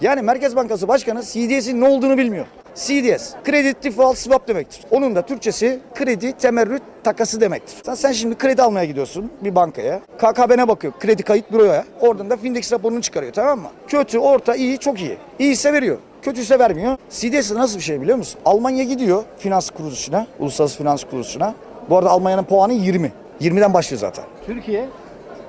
Yani Merkez Bankası Başkanı CDS'in ne olduğunu bilmiyor. CDS, Credit Default Swap demektir. Onun da Türkçesi kredi temerrüt takası demektir. Sen, sen şimdi kredi almaya gidiyorsun bir bankaya. KKB'ne bakıyor, kredi kayıt büroya. Oradan da Findex raporunu çıkarıyor tamam mı? Kötü, orta, iyi, çok iyi. İyiyse veriyor. Kötüyse vermiyor. CDS nasıl bir şey biliyor musun? Almanya gidiyor finans kuruluşuna, uluslararası finans kuruluşuna. Bu arada Almanya'nın puanı 20. 20'den başlıyor zaten. Türkiye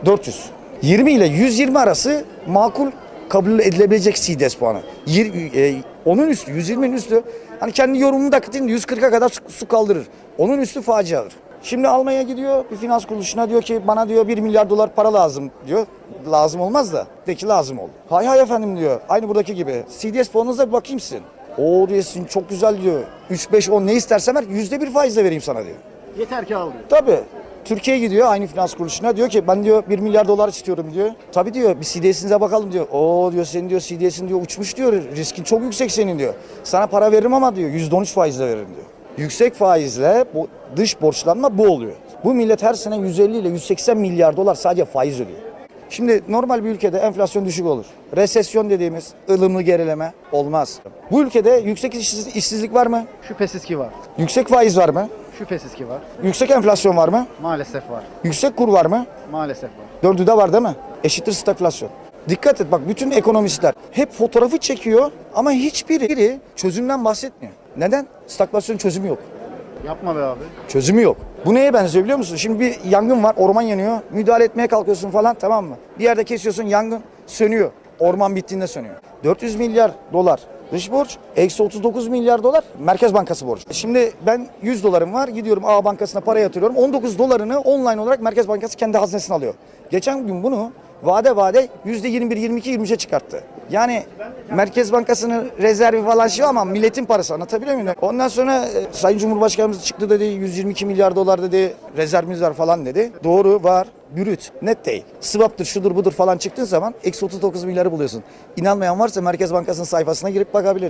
400. 20 ile 120 arası makul kabul edilebilecek CDS puanı. Yir- e, onun üstü, 120'nin üstü hani kendi yorumunu da katayım 140'a kadar su, su kaldırır. Onun üstü faciadır. Şimdi Almanya gidiyor bir finans kuruluşuna diyor ki bana diyor 1 milyar dolar para lazım diyor. Lazım olmaz da de ki lazım oldu. Hay hay efendim diyor. Aynı buradaki gibi. CDS puanınıza bir bakayım sizin. O diyorsun çok güzel diyor. 3, 5, 10 ne istersen ver %1 faizle vereyim sana diyor. yeter ki al diyor. Tabii. Türkiye gidiyor aynı finans kuruluşuna diyor ki ben diyor 1 milyar dolar istiyorum diyor. Tabii diyor bir CDS'inize bakalım diyor. O diyor senin diyor CDS'in diyor uçmuş diyor. Riskin çok yüksek senin diyor. Sana para veririm ama diyor %13 faizle veririm diyor. Yüksek faizle bu dış borçlanma bu oluyor. Bu millet her sene 150 ile 180 milyar dolar sadece faiz ödüyor. Şimdi normal bir ülkede enflasyon düşük olur. Resesyon dediğimiz ılımlı gerileme olmaz. Bu ülkede yüksek işsiz- işsizlik var mı? Şüphesiz ki var. Yüksek faiz var mı? Şüphesiz ki var. Yüksek enflasyon var mı? Maalesef var. Yüksek kur var mı? Maalesef var. Dördü de var değil mi? Eşittir stagflasyon. Dikkat et bak bütün ekonomistler hep fotoğrafı çekiyor ama hiçbiri biri çözümden bahsetmiyor. Neden? Stagflasyon çözümü yok. Yapma be abi. Çözümü yok. Bu neye benziyor biliyor musun? Şimdi bir yangın var, orman yanıyor. Müdahale etmeye kalkıyorsun falan tamam mı? Bir yerde kesiyorsun, yangın sönüyor. Orman bittiğinde sönüyor. 400 milyar dolar dış borç, eksi 39 milyar dolar Merkez Bankası borcu. Şimdi ben 100 dolarım var, gidiyorum A Bankası'na para yatırıyorum. 19 dolarını online olarak Merkez Bankası kendi haznesine alıyor. Geçen gün bunu vade vade %21, 22, 23'e çıkarttı. Yani Merkez Bankası'nın rezervi falan şey ama milletin parası anlatabiliyor muyum? Ondan sonra e, Sayın Cumhurbaşkanımız çıktı dedi 122 milyar dolar dedi rezervimiz var falan dedi. Doğru var. Brüt, net değil. Swap'tır, şudur budur falan çıktığın zaman eksi 39 milyarı buluyorsun. İnanmayan varsa Merkez Bankası'nın sayfasına girip bakabilir.